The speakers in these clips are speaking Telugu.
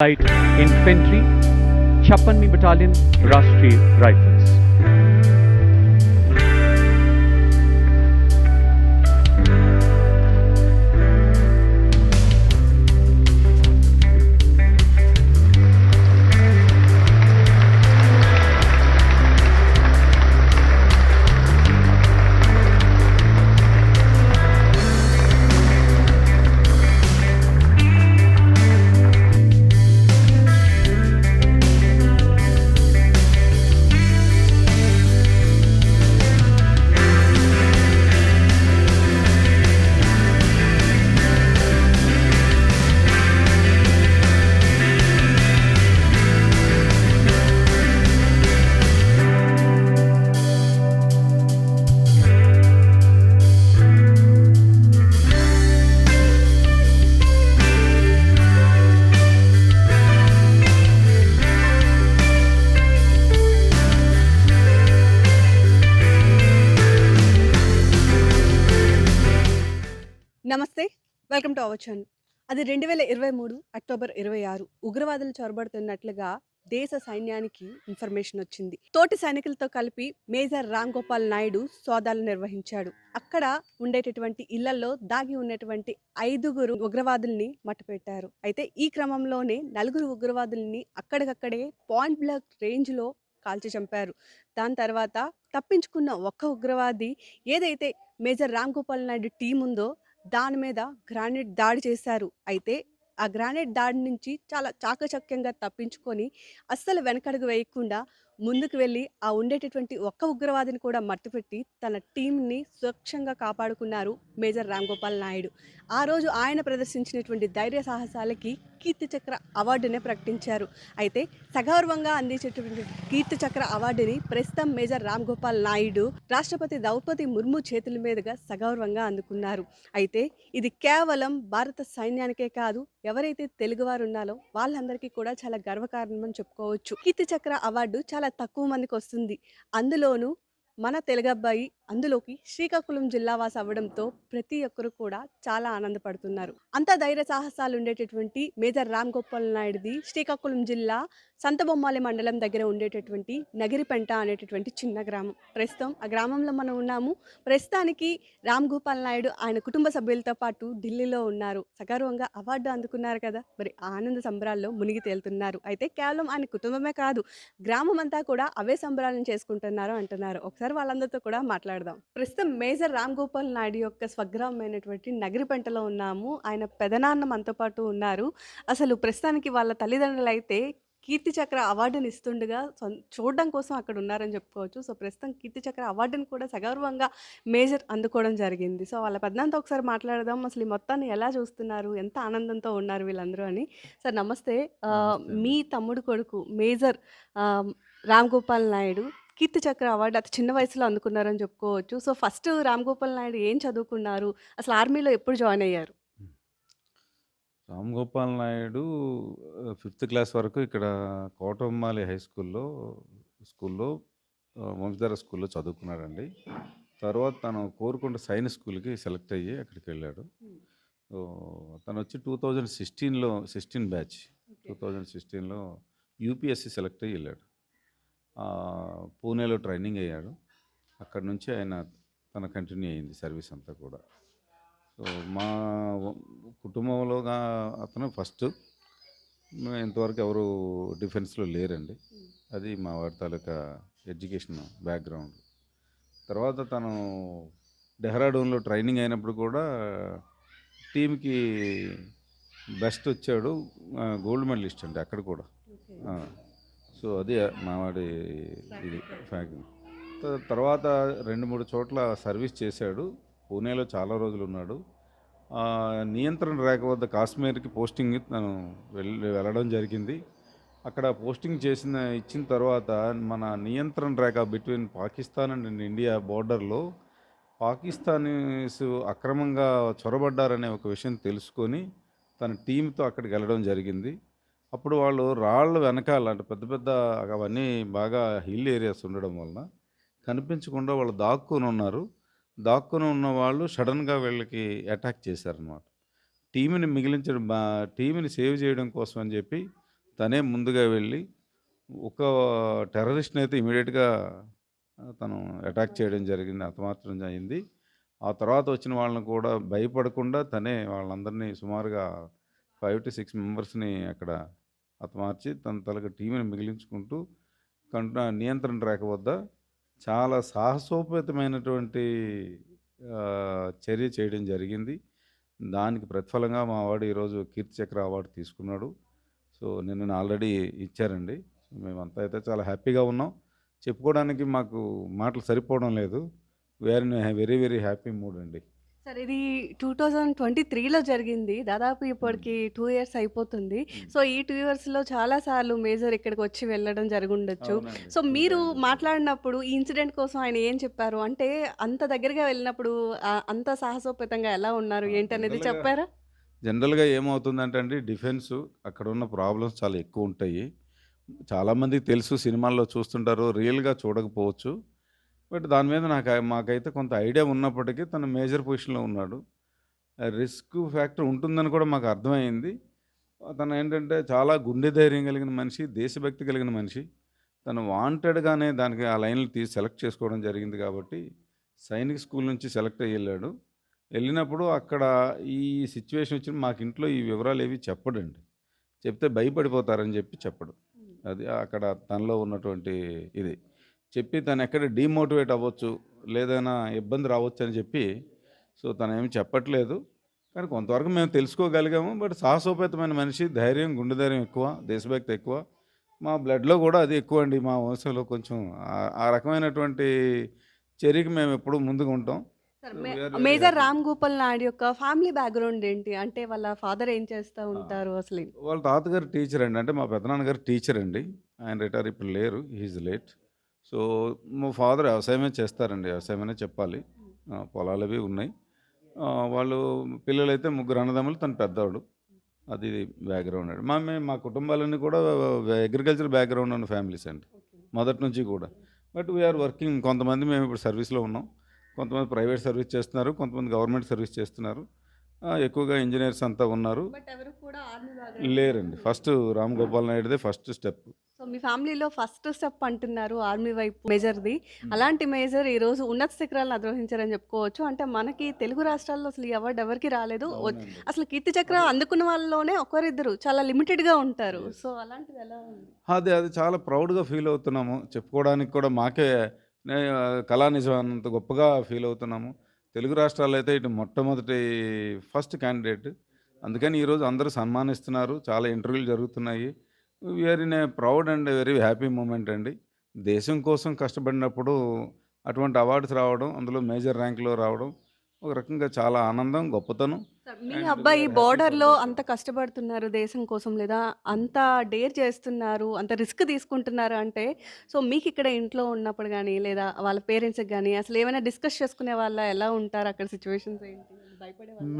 Infantry छप्पनवी battalion Rashtriya rifle welcome to our channel. అది రెండు వేల ఇరవై మూడు అక్టోబర్ ఇరవై ఆరు. ఉగ్రవాదులు చొరబడుతున్నట్లుగా దేశ సైన్యానికి ఇన్ఫర్మేషన్ వచ్చింది. తోటి సైనికులతో కలిపి మేజర్ రామ్ గోపాల్ నాయుడు సోదాలు నిర్వహించాడు. అక్కడ ఉండేటటువంటి ఇళ్ళలో దాగి ఉన్నటువంటి ఐదుగురు ఉగ్రవాదుల్ని మట్టుపెట్టారు. అయితే ఈ క్రమంలోనే నలుగురు ఉగ్రవాదుల్ని అక్కడికక్కడే పాయింట్ బ్లాక్ రేంజ్లో కాల్చి చంపారు. దాని తర్వాత తప్పించుకున్న ఒక్క ఉగ్రవాది ఏదైతే మేజర్ రామ్ గోపాల్ నాయుడు టీం ఉందో దాని మీద గ్రానైట్ దాడి చేశారు. అయితే ఆ గ్రానైట్ దాడి నుంచి చాలా చాకచక్యంగా తప్పించుకొని అస్సలు వెనకడుగు వేయకుండా ముందుకు వెళ్ళి ఆ ఉండేటటువంటి ఒక్క ఉగ్రవాదిని కూడా మట్టుపెట్టి తన టీంని సురక్షంగా కాపాడుకున్నారు మేజర్ రామ్ గోపాల్ నాయుడు. ఆ రోజు ఆయన ప్రదర్శించినటువంటి ధైర్య సాహసాలకి కీర్తి చక్ర అవార్డునే ప్రకటించారు. అయితే సగౌరవంగా అందించేటటువంటి కీర్తి చక్ర అవార్డుని ప్రస్తుతం మేజర్ రామ్ గోపాల్ నాయుడు రాష్ట్రపతి ద్రౌపది ముర్ము చేతుల మీదుగా సగౌరవంగా అందుకున్నారు. అయితే ఇది కేవలం భారత సైన్యానికే కాదు ఎవరైతే తెలుగువారు ఉన్నారో వాళ్ళందరికీ కూడా చాలా గర్వకారణం అని చెప్పుకోవచ్చు. కీర్తి చక్ర అవార్డు చాలా తక్కువ మందికి వస్తుంది. అందులోనూ మన తెలుగబ్బాయి అందులోకి శ్రీకాకుళం జిల్లావాసి అవ్వడంతో ప్రతి ఒక్కరు కూడా చాలా ఆనందపడుతున్నారు. అంత ధైర్య సాహసాలు ఉండేటటువంటి మేజర్ రామ్ గోపాల్ నాయుడుది శ్రీకాకుళం జిల్లా సంతబొమ్మాలి మండలం దగ్గర ఉండేటటువంటి నగిరిపెంట అనేటటువంటి చిన్న గ్రామం. ప్రస్తుతం ఆ గ్రామంలో మనం ఉన్నాము. ప్రస్తుతానికి రామ్ గోపాల్ నాయుడు ఆయన కుటుంబ సభ్యులతో పాటు ఢిల్లీలో ఉన్నారు. సగర్వంగా అవార్డు అందుకున్నారు కదా! మరి ఆ ఆనంద సంబరాల్లో మునిగి తేలుతున్నారు. అయితే కేవలం ఆయన కుటుంబమే కాదు గ్రామం అంతా కూడా అవే సంబరాలను చేసుకుంటున్నారు అంటున్నారు. ఒకసారి వాళ్ళందరితో కూడా మాట్లాడదాం. ప్రస్తుతం మేజర్ రామ్ గోపాల్ నాయుడు యొక్క స్వగ్రామమైనటువంటి నగిరిపెంటలో ఉన్నాము. ఆయన పెదనాన్న మనతో పాటు ఉన్నారు. అసలు ప్రస్తుతానికి వాళ్ళ తల్లిదండ్రులు అయితే కీర్తి చక్ర అవార్డుని ఇస్తుండగా చూడడం కోసం అక్కడ ఉన్నారని చెప్పుకోవచ్చు. సో ప్రస్తుతం కీర్తి చక్ర అవార్డుని కూడా సగౌరవంగా మేజర్ అందుకోవడం జరిగింది. సో వాళ్ళ పెద్దనంతా ఒకసారి మాట్లాడదాం. అసలు ఈ మొత్తాన్ని ఎలా చూస్తున్నారు? ఎంత ఆనందంతో ఉన్నారు వీళ్ళందరూ అని. సార్ నమస్తే. మీ తమ్ముడు కొడుకు మేజర్ రామ్ గోపాల్ నాయుడు కీర్తి చక్ర అవార్డు అతి చిన్న వయసులో అందుకున్నారని చెప్పుకోవచ్చు. సో ఫస్ట్ రామ్ గోపాల్ నాయుడు ఏం చదువుకున్నారు? అసలు ఆర్మీలో ఎప్పుడు జాయిన్ అయ్యారు? రామ్ గోపాల్ నాయుడు ఫిఫ్త్ క్లాస్ వరకు ఇక్కడ కోటమ్మాలి హై స్కూల్లో స్కూల్లో వంశధార స్కూల్లో చదువుకున్నాడండి. తర్వాత తను కోరుకుంట సైన్స్ స్కూల్కి సెలెక్ట్ అయ్యి అక్కడికి వెళ్ళాడు. తను వచ్చి టూ థౌజండ్ సిక్స్టీన్లో సిక్స్టీన్ బ్యాచ్ టూ థౌజండ్ సిక్స్టీన్లో యూపీఎస్సి సెలెక్ట్ అయ్యి వెళ్ళాడు. పూణేలో ట్రైనింగ్ అయ్యాడు. అక్కడ నుంచి ఆయన తన కంటిన్యూ అయింది సర్వీస్ అంతా కూడా. సో మా కుటుంబంలోగా అతను ఫస్ట్ ఇంతవరకు ఎవరు డిఫెన్స్లో లేరండి. అది మా వాడి తాలూకా ఎడ్యుకేషన్ బ్యాక్గ్రౌండ్. తర్వాత తను డెహ్రాడూన్లో ట్రైనింగ్ అయినప్పుడు కూడా టీంకి బెస్ట్ వచ్చాడు. గోల్డ్ మెడలిస్ట్ అండి అక్కడ కూడా. సో అది మావాడి ఇది ఫ్యాక్టరీ తర్వాత రెండు మూడు చోట్ల సర్వీస్ చేశాడు. పూణేలో చాలా రోజులు ఉన్నాడు. నియంత్రణ రేఖ వద్ద కాశ్మీర్కి పోస్టింగ్ తను వెళ్ళి వెళ్ళడం జరిగింది. అక్కడ పోస్టింగ్ చేసిన ఇచ్చిన తర్వాత మన నియంత్రణ రేఖ బిట్వీన్ పాకిస్తాన్ అండ్ ఇండియా బోర్డర్లో పాకిస్తానీస్ అక్రమంగా చొరబడ్డారనే ఒక విషయం తెలుసుకొని తన టీంతో అక్కడికి వెళ్ళడం జరిగింది. అప్పుడు వాళ్ళు రాళ్ళు వెనకాల అంటే పెద్ద పెద్ద అవన్నీ బాగా హిల్ ఏరియాస్ ఉండడం వలన కనిపించకుండా వాళ్ళు దాక్కుని ఉన్నారు. దాక్కుని ఉన్న వాళ్ళు సడన్గా వీళ్ళకి అటాక్ చేశారనమాట టీంని మిగిలించడం టీంని సేవ్ చేయడం కోసం అని చెప్పి తనే ముందుగా వెళ్ళి ఒక టెర్రరిస్ట్ని అయితే ఇమీడియట్గా తను అటాక్ చేయడం జరిగింది. అతమాత్రం అయింది ఆ తర్వాత వచ్చిన వాళ్ళని కూడా భయపడకుండా తనే వాళ్ళందరినీ సుమారుగా ఫైవ్ టు సిక్స్ మెంబర్స్ని అక్కడ హతమార్చి తన తలకి టీంని మిగిలించుకుంటూ కంట నియంత్రణ రేఖ వద్ద చాలా సాహసోపేతమైనటువంటి చర్య చేయడం జరిగింది. దానికి ప్రతిఫలంగా మా వాడు ఈరోజు కీర్తి చక్ర అవార్డు తీసుకున్నాడు. సో నిన్న ఆల్రెడీ ఇచ్చారండి. మేమంతా అయితే చాలా హ్యాపీగా ఉన్నాం. చెప్పుకోవడానికి మాకు మాటలు సరిపోవడం లేదు. We're very very happy mood అండి. సార్ ఇది టూ థౌజండ్ ట్వంటీ త్రీలో జరిగింది. దాదాపు ఇప్పటికి టూ ఇయర్స్ అయిపోతుంది. సో ఈ టూ ఇయర్స్లో చాలా సార్లు మేజర్ ఇక్కడికి వచ్చి వెళ్ళడం జరుగుండొచ్చు. సో మీరు మాట్లాడినప్పుడు ఈ ఇన్సిడెంట్ కోసం ఆయన ఏం చెప్పారు? అంటే అంత దగ్గరగా వెళ్ళినప్పుడు అంత సాహసోపేతంగా ఎలా ఉన్నారు? ఏంటనేది చెప్పారా? జనరల్గా ఏమవుతుందంటే అండి డిఫెన్స్ అక్కడ ఉన్న ప్రాబ్లమ్స్ చాలా ఎక్కువ ఉంటాయి. చాలామందికి తెలుసు సినిమాల్లో చూస్తుంటారు రియల్గా చూడకపోవచ్చు. బట్ దాని మీద నాకు మాకైతే కొంత ఐడియా ఉన్నప్పటికీ తను మేజర్ పొజిషన్లో ఉన్నాడు. రిస్క్ ఫ్యాక్టర్ ఉంటుందని కూడా మాకు అర్థమైంది. తను ఏంటంటే చాలా గుండె ధైర్యం కలిగిన మనిషి దేశభక్తి కలిగిన మనిషి. తను వాంటెడ్గానే దానికి ఆ లైన్లు తీసి సెలెక్ట్ చేసుకోవడం జరిగింది కాబట్టి సైనిక్ స్కూల్ నుంచి సెలెక్ట్ అయ్యి వెళ్ళాడు. వెళ్ళినప్పుడు అక్కడ ఈ సిచ్యువేషన్ వచ్చి మాకు ఇంట్లో ఈ వివరాలు ఏవి చెప్పడండి. చెప్తే భయపడిపోతారని చెప్పి చెప్పడు. అది అక్కడ తనలో ఉన్నటువంటి ఇది. చెప్పి తను ఎక్కడ డీమోటివేట్ అవ్వచ్చు లేదైనా ఇబ్బంది రావచ్చు అని చెప్పి సో తను ఏమి చెప్పట్లేదు. కానీ కొంతవరకు మేము తెలుసుకోగలిగాము. బట్ సాహసోపేతమైన మనిషి ధైర్యం గుండె ధైర్యం ఎక్కువ దేశభక్తి ఎక్కువ. మా బ్లడ్లో కూడా అది ఎక్కువ అండి. మా వంశంలో కొంచెం ఆ- రకమైనటువంటి చర్యకి మేము ఎప్పుడూ ముందుగా ఉంటాం. మేజర్. రామ్ గోపాల్ నాయుడు యొక్క ఫ్యామిలీ బ్యాక్గ్రౌండ్ ఏంటి? అంటే వాళ్ళ ఫాదర్ ఏం చేస్తూ ఉంటారు అసలు? వాళ్ళ తాతగారు టీచర్ అండి. అంటే మా పెద్దనాన్నగారు టీచర్ అండి. ఆయన రిటైర్ ఇప్పుడు లేరు. He's late. సో మా ఫాదర్ వ్యవసాయమే చేస్తారండి వ్యవసాయమనే చెప్పాలి. పొలాలు అవి ఉన్నాయి. వాళ్ళు పిల్లలైతే ముగ్గురు అన్నదమ్ములు తను పెద్దవాడు. అది బ్యాక్గ్రౌండ్ మా మేము మా కుటుంబాలన్నీ కూడా అగ్రికల్చర్ బ్యాక్గ్రౌండ్ ఉన్న ఫ్యామిలీస్ అండి. మొదటి నుంచి కూడా. బట్ వీఆర్ వర్కింగ్ కొంతమంది మేము ఇప్పుడు సర్వీస్లో ఉన్నాం. కొంతమంది ప్రైవేట్ సర్వీస్ చేస్తున్నారు కొంతమంది గవర్నమెంట్ సర్వీస్ చేస్తున్నారు. ఎక్కువగా ఇంజనీర్స్ అంతా ఉన్నారు. బట్ ఎవరు కూడా ఆర్మీ లేరండి. ఫస్ట్ రామ్ గోపాల్ నాయుడుదే ఫస్ట్ స్టెప్. సో మీ ఫ్యామిలీలో ఫస్ట్ స్టెప్ అంటున్నారు ఆర్మీ వైపు మేజర్ది. అలాంటి మేజర్ ఈ రోజు ఉన్నత శిఖరాలను అధిరోహించారని చెప్పుకోవచ్చు. అంటే మనకి తెలుగు రాష్ట్రాల్లో అసలు అవార్డు ఎవరికి రాలేదు. అసలు కీర్తి చక్ర అందుకున్న వాళ్ళలోనే ఒకరిద్దరు చాలా లిమిటెడ్గా ఉంటారు సో అలాంటిది ఎలా ఉంది? అదే అది చాలా ప్రౌడ్గా ఫీల్ అవుతున్నాము. చెప్పుకోవడానికి కూడా మాకే నే- కళా నిజం అన్నంత గొప్పగా ఫీల్ అవుతున్నాము. తెలుగు రాష్ట్రాల్లో అయితే ఇటు మొట్టమొదటి ఫస్ట్ క్యాండిడేట్ అందుకని ఈరోజు అందరూ సన్మానిస్తున్నారు. చాలా ఇంటర్వ్యూలు జరుగుతున్నాయి. We're in a proud and very happy moment అండి. దేశం కోసం కష్టపడినప్పుడు అటువంటి అవార్డ్స్ రావడం అందులో మేజర్ ర్యాంక్లో రావడం ఒక రకంగా చాలా ఆనందం గొప్పతనం. మీ అబ్బాయి we are happy border for లో that. అంత కష్టపడుతున్నారు దేశం కోసం లేదా అంత డేర్ చేస్తున్నారు అంత రిస్క్ తీసుకుంటున్నారు అంటే సో మీకు ఇక్కడ ఇంట్లో ఉన్నప్పుడు కానీ లేదా వాళ్ళ పేరెంట్స్కి కానీ అసలు ఏమైనా డిస్కస్ చేసుకునే వాళ్ళ ఎలా ఉంటారు అక్కడ సిచ్యువేషన్స్ ఏంటి?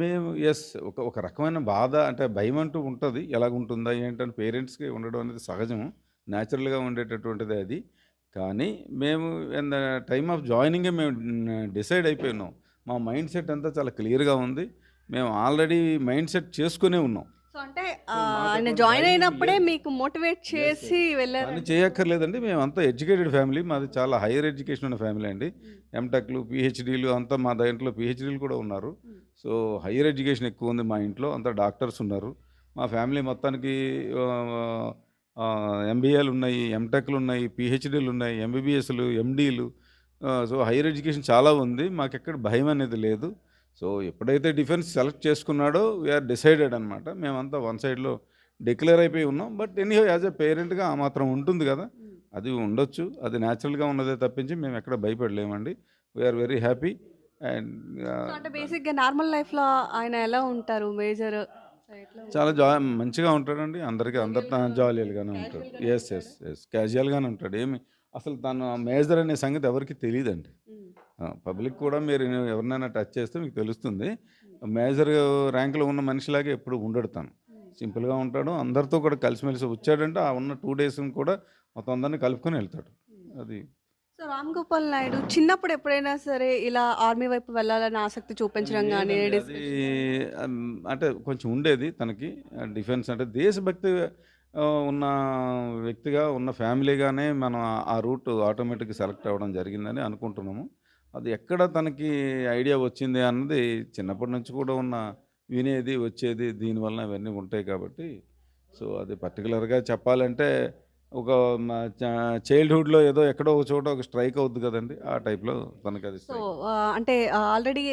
మేము ఎస్ ఒక ఒక రకమైన బాధ అంటే భయం అంటూ ఉంటుంది. ఎలాగుంటుందా ఏంటని పేరెంట్స్కి ఉండడం అనేది సహజం. న్యాచురల్గా ఉండేటటువంటిది అది. కానీ మేము టైమ్ ఆఫ్ జాయినింగే మేము డిసైడ్ అయిపోయినాం. మా మైండ్ సెట్ అంతా చాలా క్లియర్గా ఉంది. మేము ఆల్రెడీ మైండ్ సెట్ చేసుకునే ఉన్నాం. సో అంటే ఆయన జాయిన్ అయినప్పుడే. మీకు మోటివేట్ చేసి వెళ్ళారు. అని చేయక్కర్లేదండి. మేము అంతా ఎడ్యుకేటెడ్ ఫ్యామిలీ. మాది చాలా హైయర్ ఎడ్యుకేషన్ ఉన్న ఫ్యామిలీ అండి. ఎంటెక్లు పిహెచ్డీలు అంతా మా దాంట్లో పిహెచ్డీలు కూడా ఉన్నారు. సో హైయర్ ఎడ్యుకేషన్ ఎక్కువ ఉంది మా ఇంట్లో. అంతా డాక్టర్స్ ఉన్నారు. మా ఫ్యామిలీ మొత్తానికి ఎంబీఏలు ఉన్నాయి ఎంటెక్లు ఉన్నాయి పిహెచ్డీలు ఉన్నాయి ఎంబీబీఎస్లు ఎండీలు సో హైయర్ ఎడ్యుకేషన్ చాలా ఉంది. మాకు ఎక్కడ భయం అనేది లేదు. సో ఎప్పుడైతే డిఫెన్స్ సెలెక్ట్ చేసుకున్నాడో వీఆర్ డిసైడెడ్ అనమాట మేమంతా వన్ సైడ్లో డిక్లేర్ అయిపోయి ఉన్నాం. బట్ ఎనీ యాజ్ ఎ పేరెంట్గా ఆ మాత్రం ఉంటుంది కదా. అది ఉండొచ్చు. అది న్యాచురల్గా ఉన్నదే తప్పించి మేము ఎక్కడ భయపడలేమండి. We're very happy and so అంటే బేసిక్గా నార్మల్ లైఫ్లో ఆయన ఎలా ఉంటారు? మేజర్ చాలా జా మంచిగా ఉంటాడండి. అందరికీ అందరితో జాలీగానే ఉంటాడు ఎస్ ఎస్ ఎస్ క్యాజువల్గానే ఉంటాడు. ఏమి అసలు తను మేజర్ అనే సంగతి ఎవరికి తెలియదండి పబ్లిక్ కూడా మీరు ఎవరినైనా టచ్ చేస్తే మీకు తెలుస్తుంది. మేజర్ ర్యాంక్లో ఉన్న మనిషిలాగే ఎప్పుడు ఉండడు తను. సింపుల్గా ఉంటాడు. అందరితో కూడా కలిసిమెలిసి వచ్చాడంటే ఆ ఉన్న టూ డేస్ కూడా మొత్తం అందరినీ కలుపుకొని వెళ్తాడు. అది. సో రామ్ గోపాల్ నాయుడు చిన్నప్పుడు ఎప్పుడైనా సరే ఇలా ఆర్మీ వైపు వెళ్ళాలని ఆసక్తి చూపించడం కానీ అంటే కొంచెం ఉండేది తనకి. డిఫెన్స్ అంటే దేశభక్తి ఉన్న వ్యక్తిగా ఉన్న ఫ్యామిలీగానే మనం ఆ- రూట్ ఆటోమేటిక్గా సెలెక్ట్ అవ్వడం జరిగిందని అనుకుంటున్నాము. అది ఎక్కడ తనకి ఐడియా వచ్చింది అన్నది చిన్నప్పటి నుంచి కూడా ఉన్న వినేది వచ్చేది దీనివల్ల ఇవన్నీ ఉంటాయి కాబట్టి. సో అది పర్టికులర్గా చెప్పాలంటే ఒక చైల్డ్హుడ్లో ఏదో ఎక్కడో ఒక చోట ఒక స్ట్రైక్ అవుద్ది కదండి ఆ టైప్లో తనకి అది సో అంటే ఆల్రెడీ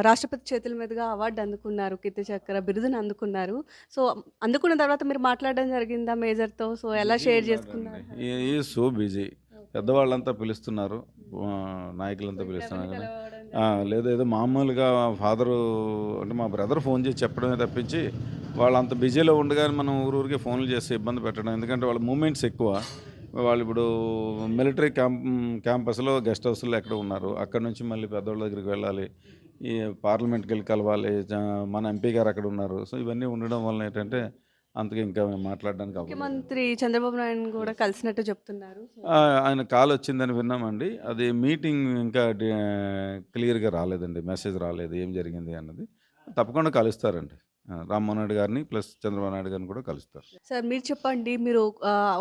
రాష్ట్రపతి చేతుల మీదుగా అవార్డు అందుకున్నారు కీర్తి చక్ర బిరుదును అందుకున్నారు. సో అందుకున్న తర్వాత మీరు మాట్లాడడం జరిగిందా మేజర్తో సో ఎలా షేర్. చేసుకున్నారు? ఈ- సో బిజీ పెద్దవాళ్ళంతా పిలుస్తున్నారు నాయకులంతా పిలుస్తున్నారు ఆ, లేదు ఏదో మామూలుగా ఫాదరు అంటే మా బ్రదర్ ఫోన్ చేసి చెప్పడమే తప్పించి వాళ్ళు అంత బిజీలో ఉండగానే మనం ఊరూరికి ఫోన్లు చేసి ఇబ్బంది పెట్టడం ఎందుకంటే వాళ్ళ మూమెంట్స్ ఎక్కువ. వాళ్ళు ఇప్పుడు మిలిటరీ క్యాంప్ క్యాంపస్లో గెస్ట్ హౌస్లో ఎక్కడ ఉన్నారు అక్కడ నుంచి మళ్ళీ పెద్దవాళ్ళ దగ్గరికి వెళ్ళాలి ఈ పార్లమెంట్కి వెళ్ళి కలవాలి మన ఎంపీ గారు అక్కడ ఉన్నారు. సో ఇవన్నీ ఉండడం వల్ల ఏంటంటే అంతగా ఇంకా మాట్లాడడానికి ముఖ్యమంత్రి చంద్రబాబు నాయుడు కూడా కలిసినట్టు చెప్తున్నారు. ఆయన కాల్ వచ్చిందని విన్నామండి. అది మీటింగ్ ఇంకా క్లియర్గా రాలేదండి మెసేజ్ రాలేదు ఏం జరిగింది అన్నది. తప్పకుండా కలుస్తారండి. రామ్మోహన్ రెడ్డి గారిని ప్లస్ చంద్రబాబు నాయుడు గారిని కూడా కలుస్తారు. సార్ మీరు చెప్పండి మీరు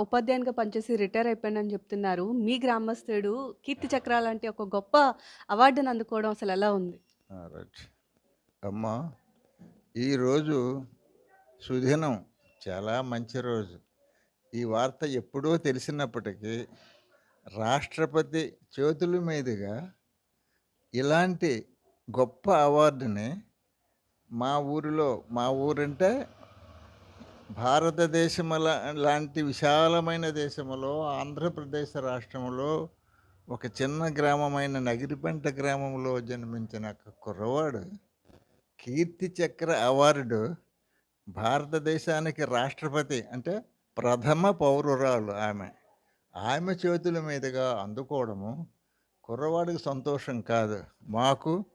ఉపాధ్యాయునిగా పనిచేసి రిటైర్ అయిపోయానని చెప్తున్నారు. మీ గ్రామస్తుడు కీర్తి చక్ర లాంటి ఒక గొప్ప అవార్డును అందుకోవడం అసలు ఎలా ఉంది? రైట్. అమ్మా ఈరోజు సుదినం చాలా మంచి రోజు. ఈ వార్త ఎప్పుడో తెలిసినప్పటికీ రాష్ట్రపతి చేతుల మీదుగా ఇలాంటి గొప్ప అవార్డుని మా ఊరిలో మా ఊరంటే భారతదేశముల లాంటి విశాలమైన దేశములో ఆంధ్రప్రదేశ్ రాష్ట్రంలో ఒక చిన్న గ్రామమైన నగిరిపంట గ్రామంలో జన్మించిన కుర్రవాడు కీర్తి చక్ర అవార్డు భారతదేశానికి రాష్ట్రపతి అంటే ప్రథమ పౌరురాలు ఆమె. ఆమె చేతుల మీదుగా అందుకోవడము కుర్రవాడికి సంతోషం కాదు. మాకు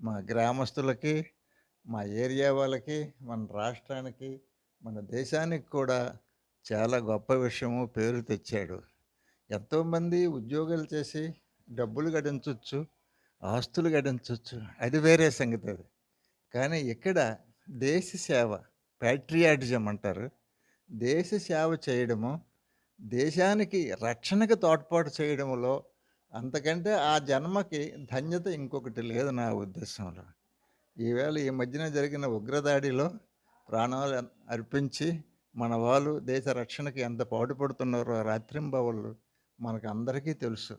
మా గ్రామస్తులకి మా ఏరియా వాళ్ళకి మన రాష్ట్రానికి మన దేశానికి కూడా చాలా గొప్ప విషయము పేరు తెచ్చాడు. ఎంతోమంది ఉద్యోగాలు చేసి డబ్బులు గడించవచ్చు ఆస్తులు గడించవచ్చు అది వేరే సంగతి అది. కానీ ఇక్కడ దేశ సేవ ప్యాట్రియాటిజం అంటారు. దేశ సేవ చేయడము దేశానికి రక్షణకు తోడ్పాటు చేయడంలో అంతకంటే ఆ జన్మకి ధన్యత ఇంకొకటి లేదు నా ఉద్దేశంలో. ఈవేళ ఈ మధ్యన జరిగిన ఉగ్రదాడిలో ప్రాణాలు అర్పించి మన వాళ్ళు దేశ రక్షణకి ఎంత పాటుపడుతున్నారో రాత్రింబవళ్ళు మనకు అందరికీ తెలుసు.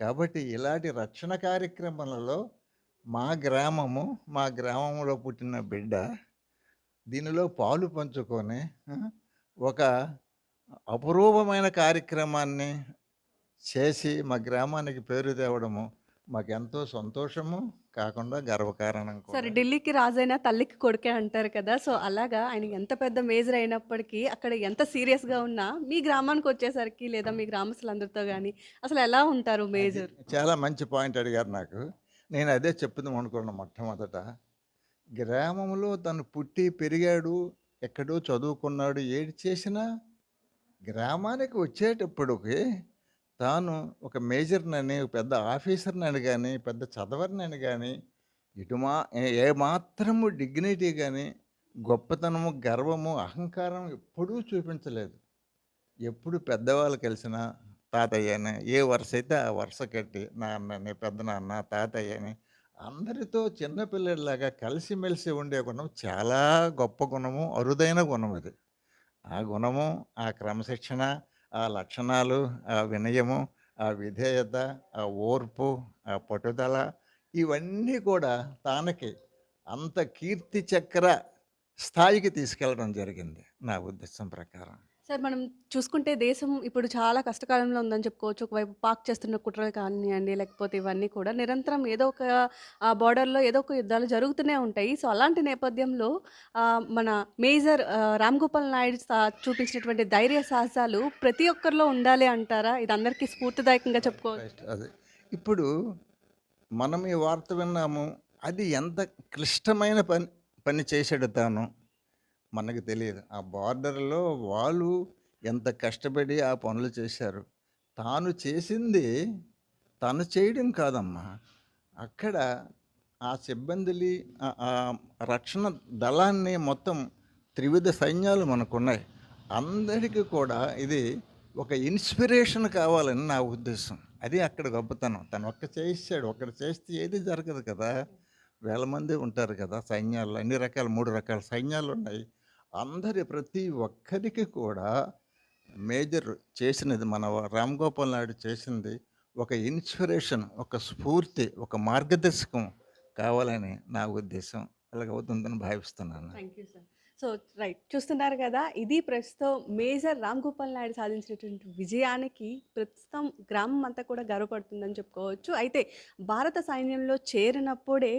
కాబట్టి ఇలాంటి రక్షణ కార్యక్రమాలలో మా గ్రామము మా గ్రామంలో పుట్టిన బిడ్డ దీనిలో పాలు పంచుకొని ఒక అపురూపమైన కార్యక్రమాన్ని చేసి మా గ్రామానికి పేరు తేవడము మాకెంతో సంతోషము కాకుండా గర్వకారణం సరే ఢిల్లీకి రాజైనా తల్లికి కొడుకే అంటారు కదా సో అలాగా ఆయన ఎంత పెద్ద మేజర్ అయినప్పటికీ అక్కడ ఎంత సీరియస్గా ఉన్నా మీ గ్రామానికి వచ్చేసరికి లేదా మీ గ్రామస్తులందరితో కానీ అసలు ఎలా ఉంటారు మేజర్? చాలా మంచి పాయింట్ అడిగారు నాకు. నేను అదే చెప్పుదాం అనుకున్నా మొట్టమొదట. గ్రామంలో తను పుట్టి పెరిగాడు ఎక్కడో చదువుకున్నాడు ఏది చేసినా గ్రామానికి వచ్చేటప్పటికి తాను ఒక మేజర్నని ఒక పెద్ద ఆఫీసర్నని కానీ పెద్ద చదవరినని కానీ ఇటు మా ఏ- మాత్రము డిగ్నిటీ కానీ గొప్పతనము గర్వము అహంకారం ఎప్పుడూ చూపించలేదు. ఎప్పుడు పెద్దవాళ్ళు కలిసిన తాతయ్యని ఏ వరుస అయితే ఆ వరుస కట్టి నాన్నని పెద్ద నాన్న తాతయ్యని అందరితో చిన్నపిల్లలాగా కలిసిమెలిసి ఉండే గుణం చాలా గొప్ప గుణము అరుదైన గుణం అది. ఆ గుణము ఆ క్రమశిక్షణ ఆ లక్షణాలు ఆ వినయము ఆ విధేయత ఆ ఓర్పు ఆ పట్టుదల ఇవన్నీ కూడా తానకి అంత కీర్తి చక్ర స్థాయికి తీసుకెళ్ళడం జరిగింది నా ఉద్దేశం ప్రకారం. సార్ మనం చూసుకుంటే దేశం ఇప్పుడు చాలా కష్టకాలంలో ఉందని చెప్పుకోవచ్చు. ఒకవైపు పాక్ చేస్తున్న కుట్రలు కానివ్వండి లేకపోతే ఇవన్నీ కూడా నిరంతరం ఏదో ఒక బార్డర్లో ఏదో ఒక యుద్ధాలు జరుగుతూనే ఉంటాయి. సో అలాంటి నేపథ్యంలో మన మేజర్ రామ్ గోపాల్ నాయుడు చూపించినటువంటి ధైర్య సాహసాలు ప్రతి ఒక్కరిలో ఉండాలి అంటారా? ఇది అందరికీ స్ఫూర్తిదాయకంగా చెప్పుకోవచ్చు అదే. ఇప్పుడు మనం ఈ వార్త విన్నాము అది ఎంత క్లిష్టమైన పని పని చేశాడు తాను మనకు తెలియదు. ఆ బార్డర్లో వాళ్ళు ఎంత కష్టపడి ఆ పనులు చేశారు. తాను చేసింది తను చేయడం కాదమ్మా. అక్కడ ఆ సిబ్బందిని ఆ- రక్షణ దళాన్ని మొత్తం త్రివిధ సైన్యాలు మనకున్నాయి. అందరికీ కూడా ఇది ఒక ఇన్స్పిరేషన్ కావాలని నా ఉద్దేశం. అది అక్కడ గొప్పతనం. తను ఒక్క చేయిస్తాడు. ఒక్కడు చేస్తే ఏది జరగదు కదా. వేల మంది ఉంటారు కదా సైన్యాలు అన్ని రకాల మూడు రకాల సైన్యాలు ఉన్నాయి అందరి ప్రతి ఒక్కరికి కూడా మేజర్ చేసినది మన రామ్ గోపాల్ నాయుడు చేసింది ఒక ఇన్స్పిరేషన్ ఒక స్ఫూర్తి ఒక మార్గదర్శకం కావాలని నా ఉద్దేశం. అలాగ అవుతుందని భావిస్తున్నాను. Thank you sir so right చూస్తున్నారు కదా ఇది ప్రస్తుతం మేజర్ రామ్ గోపాల్ నాయుడు సాధించినటువంటి విజయానికి ప్రస్తుతం గ్రామం అంతా కూడా గర్వపడుతుందని చెప్పుకోవచ్చు. అయితే భారత సైన్యంలో చేరినప్పుడే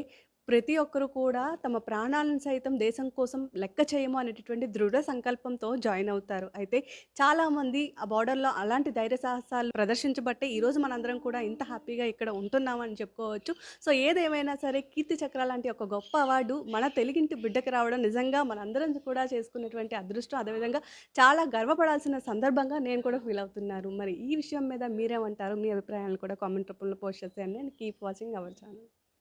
ప్రతి ఒక్కరు కూడా తమ ప్రాణాలను సైతం దేశం కోసం లెక్క చేయము అనేటటువంటి దృఢ సంకల్పంతో జాయిన్ అవుతారు. అయితే చాలామంది ఆ బార్డర్లో అలాంటి ధైర్య సాహసాలు ప్రదర్శించబట్టే ఈరోజు మనందరం కూడా ఇంత హ్యాపీగా ఇక్కడ ఉంటున్నామని చెప్పుకోవచ్చు. సో ఏదేమైనా సరే కీర్తి చక్ర లాంటి ఒక గొప్ప అవార్డు మన తెలుగింటి బిడ్డకి రావడం నిజంగా మనందరం కూడా చేసుకున్నటువంటి అదృష్టం. అదేవిధంగా చాలా గర్వపడాల్సిన సందర్భంగా నేను కూడా ఫీల్ అవుతున్నాను మరి ఈ విషయం మీద మీరేమంటారు? మీ అభిప్రాయాలను కూడా కామెంట్ రూపంలో పోస్ట్ చేసేయండి. And keep watching our channel.